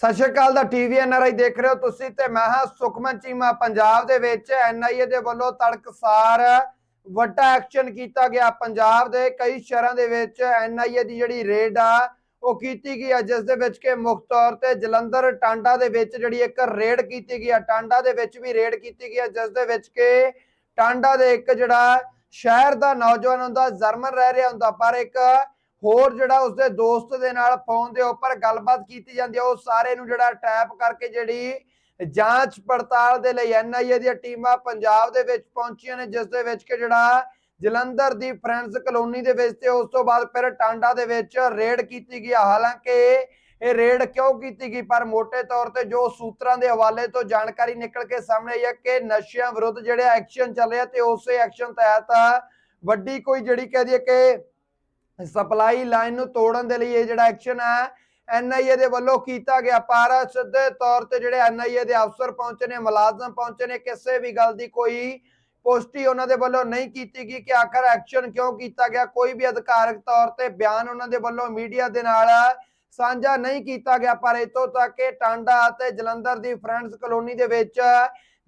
ਸਤਿ ਸ਼੍ਰੀ ਅਕਾਲ ਦਾ TV NRI ਦੇਖ ਰਹੇ ਹੋ ਤੁਸੀਂ ਤੇ ਮੈਂ ਹਾਂ ਸੁਖਮਨ ਚੀਮਾ। ਪੰਜਾਬ ਦੇ ਵਿੱਚ ਐਨਆਈਏ ਦੇ ਵੱਲੋਂ ਤੜਕਸਾਰ ਵੱਡਾ ਐਕਸ਼ਨ ਕੀਤਾ ਗਿਆ। ਪੰਜਾਬ ਦੇ ਕਈ ਸ਼ਹਿਰਾਂ ਦੇ ਵਿੱਚ ਐਨਆਈਏ ਦੀ ਜਿਹੜੀ ਰੇਡ ਆ, ਉਹ ਕੀਤੀ ਗਈ ਆ, ਜਿਸ ਦੇ ਵਿੱਚ ਕਿ ਮੁੱਖ ਤੌਰ ਤੇ ਜਲੰਧਰ ਟਾਂਡਾ ਦੇ ਵਿੱਚ ਜਿਹੜੀ ਇੱਕ ਰੇਡ ਕੀਤੀ ਗਈ ਆ, ਟਾਂਡਾ ਦੇ ਵਿੱਚ ਵੀ ਰੇਡ ਕੀਤੀ ਗਈ ਆ, ਜਿਸ ਦੇ ਵਿੱਚ ਕਿ ਟਾਂਡਾ ਦੇ ਇੱਕ ਜਿਹੜਾ ਸ਼ਹਿਰ ਦਾ ਨੌਜਵਾਨ ਹੁੰਦਾ, ਜਰਮਨ ਰਹਿ ਰਿਹਾ ਹੁੰਦਾ, ਪਰ ਇੱਕ ਹੋਰ ਜਿਹੜਾ ਉਸਦੇ ਦੋਸਤ ਦੇ ਨਾਲ ਫੋਨ ਦੇ ਉੱਪਰ ਗੱਲਬਾਤ ਕੀਤੀ ਜਾਂਦੀ ਹੈ, ਉਹ ਸਾਰੇ ਨੂੰ ਜਿਹੜਾ ਟੈਪ ਕਰਕੇ ਜਿਹੜੀ ਜਾਂਚ ਪੜਤਾਲ ਦੇ ਲਈ ਐਨਆਈਏ ਦੀਆਂ ਟੀਮਾਂ ਪੰਜਾਬ ਦੇ ਵਿੱਚ ਪਹੁੰਚੀਆਂ ਨੇ, ਜਿਸ ਦੇ ਵਿੱਚ ਕਿ ਜਿਹੜਾ ਜਲੰਧਰ ਦੀ ਫਰੈਂਡਸ ਕਲੋਨੀ ਦੇ ਵਿੱਚ ਤੇ ਉਸ ਤੋਂ ਬਾਅਦ ਫਿਰ ਟਾਂਡਾ ਦੇ ਵਿੱਚ ਰੇਡ ਕੀਤੀ ਗਈ ਹਾਲਾਂਕਿ ਇਹ ਰੇਡ ਕਿਉਂ ਕੀਤੀ ਗਈ? ਪਰ ਮੋٹے ਤੌਰ ਤੇ ਜੋ ਸੂਤਰਾਂ ਦੇ ਹਵਾਲੇ ਤੋਂ ਜਾਣਕਾਰੀ ਨਿਕਲ ਕੇ ਸਾਹਮਣੇ ਆਈ ਹੈ ਕਿ ਨਸ਼ਿਆਂ ਵਿਰੁੱਧ ਜਿਹੜਾ ਐਕਸ਼ਨ ਚੱਲ ਰਿਹਾ ਤੇ ਉਸੇ ਐਕਸ਼ਨ ਤਹਿਤ ਵੱਡੀ ਕੋਈ ਜਿਹੜੀ ਕਹਿ ਦਈਏ ਕਿ ਸਪਲਾਈ ਲਾਈਨ ਨੂੰ ਤੋੜਨ ਦੇ ਲਈ ਇਹ ਜਿਹੜਾ ਐਕਸ਼ਨ ਹੈ ਐਨਆਈਏ ਦੇ ਵੱਲੋਂ ਕੀਤਾ ਗਿਆ ਪਰ ਸਿੱਧੇ ਤੌਰ ਤੇ ਜਿਹੜੇ ਐਨਆਈਏ ਦੇ ਅਫਸਰ ਪਹੁੰਚੇ ਨੇ, ਮੁਲਾਜ਼ਮ ਪਹੁੰਚੇ ਨੇ, ਕਿਸੇ ਵੀ ਗੱਲ ਦੀ ਕੋਈ ਪੁਸ਼ਟੀ ਉਹਨਾਂ ਦੇ ਵੱਲੋਂ ਨਹੀਂ ਕੀਤੀ ਗਈ ਕਿ ਆਖਰ ਐਕਸ਼ਨ ਕਿਉਂ ਕੀਤਾ ਗਿਆ, ਕੋਈ ਵੀ ਅਧਿਕਾਰਕ ਤੌਰ ਤੇ ਬਿਆਨ ਉਹਨਾਂ ਦੇ ਵੱਲੋਂ ਮੀਡੀਆ ਦੇ ਨਾਲ ਸਾਂਝਾ ਨਹੀਂ ਕੀਤਾ ਗਿਆ, ਪਰ ਇਤੋਂ ਤੱਕ ਕਿ ਟਾਂਡਾ ਅਤੇ ਜਲੰਧਰ ਦੀ ਫਰੈਂਡਸ ਕਲੋਨੀ ਦੇ ਵਿੱਚ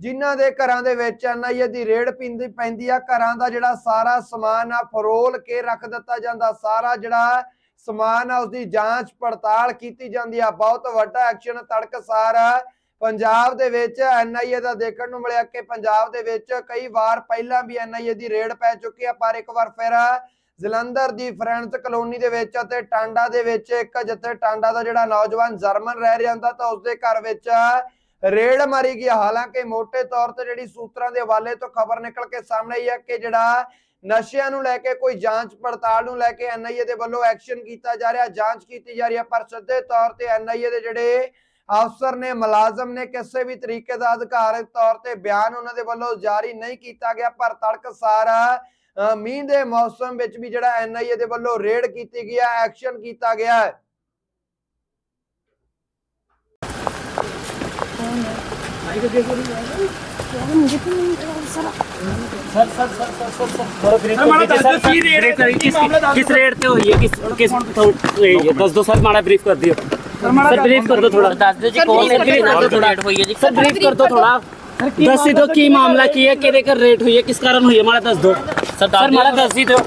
ਜਿਨ੍ਹਾਂ ਦੇ ਘਰਾਂ ਦੇ ਵਿੱਚ ਐਨਆਈਏ ਦੀ ਰੇਡ ਪਿੰਦੀ ਪੈਂਦੀ ਆ, ਘਰਾਂ ਦਾ ਜਿਹੜਾ ਸਾਰਾ ਸਮਾਨ ਆ, ਫਰੋਲ ਕੇ ਰੱਖ ਦਿੱਤਾ ਜਾਂਦਾ। ਸਾਰਾ ਜਿਹੜਾ ਸਮਾਨ ਆ, ਉਸਦੀ ਜਾਂਚ ਪੜਤਾਲ ਕੀਤੀ ਜਾਂਦੀ ਆ। ਬਹੁਤ ਵੱਡਾ ਐਕਸ਼ਨ ਤੜਕਸਾਰ ਆ। ਪੰਜਾਬ ਦੇ ਵਿੱਚ ਐਨਆਈਏ ਦਾ ਦੇਖਣ ਨੂੰ ਮਿਲਿਆ ਕਿ ਪੰਜਾਬ ਦੇ ਵਿੱਚ ਕਈ ਵਾਰ ਪਹਿਲਾਂ ਵੀ ਐਨਆਈਏ ਦੀ ਰੇਡ ਪੈ ਚੁੱਕੀ ਆ, ਪਰ ਇੱਕ ਵਾਰ ਫਿਰ ਜਲੰਧਰ ਦੀ ਫਰੈਂਡਸ ਕਲੋਨੀ ਦੇ ਵਿੱਚ ਅਤੇ ਟਾਂਡਾ ਦੇ ਵਿੱਚ ਇੱਕ, ਜਿੱਥੇ ਟਾਂਡਾ ਦਾ ਜਿਹੜਾ ਨੌਜਵਾਨ ਜਰਮਨ ਰਹਿ ਰਿਹਾ ਹੁੰਦਾ ਤਾਂ ਉਸਦੇ ਘਰ ਵਿੱਚ ਰੇਡ ਮਾਰੀ ਗਈ ਹਾਲਾਂਕਿ ਮੋٹے ਤੌਰ ਤੇ ਜਿਹੜੀ ਸੂਤਰਾਂ ਦੇ ਹਵਾਲੇ ਤੋਂ ਖਬਰ ਨਿਕਲ ਕੇ ਸਾਹਮਣੇ ਆਈ ਹੈ ਕਿ ਜਿਹੜਾ ਨਸ਼ਿਆਂ ਨੂੰ ਲੈ ਕੇ ਕੋਈ ਜਾਂਚ ਪੜਤਾਲ ਨੂੰ ਲੈ ਕੇ ਐਨਆਈਏ ਦੇ ਵੱਲੋਂ ਐਕਸ਼ਨ ਕੀਤਾ ਜਾ ਰਿਹਾ ਜਾਂਚ ਕੀਤੀ ਜਾ ਰਹੀ ਹੈ ਪਰ ਸਿੱਧੇ ਤੌਰ ਤੇ ਐਨਆਈਏ ਦੇ ਜਿਹੜੇ ਅਫਸਰ ਨੇ ਮੁਲਾਜ਼ਮ ਨੇ ਕਿਸੇ ਵੀ ਤਰੀਕੇ ਦਾ ਅਧਿਕਾਰਕ ਤੌਰ ਤੇ ਬਿਆਨ ਉਹਨਾਂ ਦੇ ਵੱਲੋਂ ਜਾਰੀ ਨਹੀਂ ਕੀਤਾ ਗਿਆ। ਪਰ ਤੜਕਸਾਰ ਅ, ਮੀਂਹ ਦੇ ਮੌਸਮ ਵਿੱਚ ਵੀ ਜਿਹੜਾ ਐਨਆਈਏ ਦੇ ਵੱਲੋਂ ਰੇਡ ਕੀਤੀ ਗਈ ਹੈ ਐਕਸ਼ਨ ਕੀਤਾ ਗਿਆ। ਹੈ किस रेट हुई है किस किस दस दो सर माड़ा ब्रीफ कर दियो। सर ब्रीफ कर दो थोड़ा। दस दो जी कौन सर ब्रीफ कर दो थोड़ा। दस दो की मामला की है? देकर रेट हुई है? किस कारण हुई है? हमारा दस दो। सर हमारा दस दो।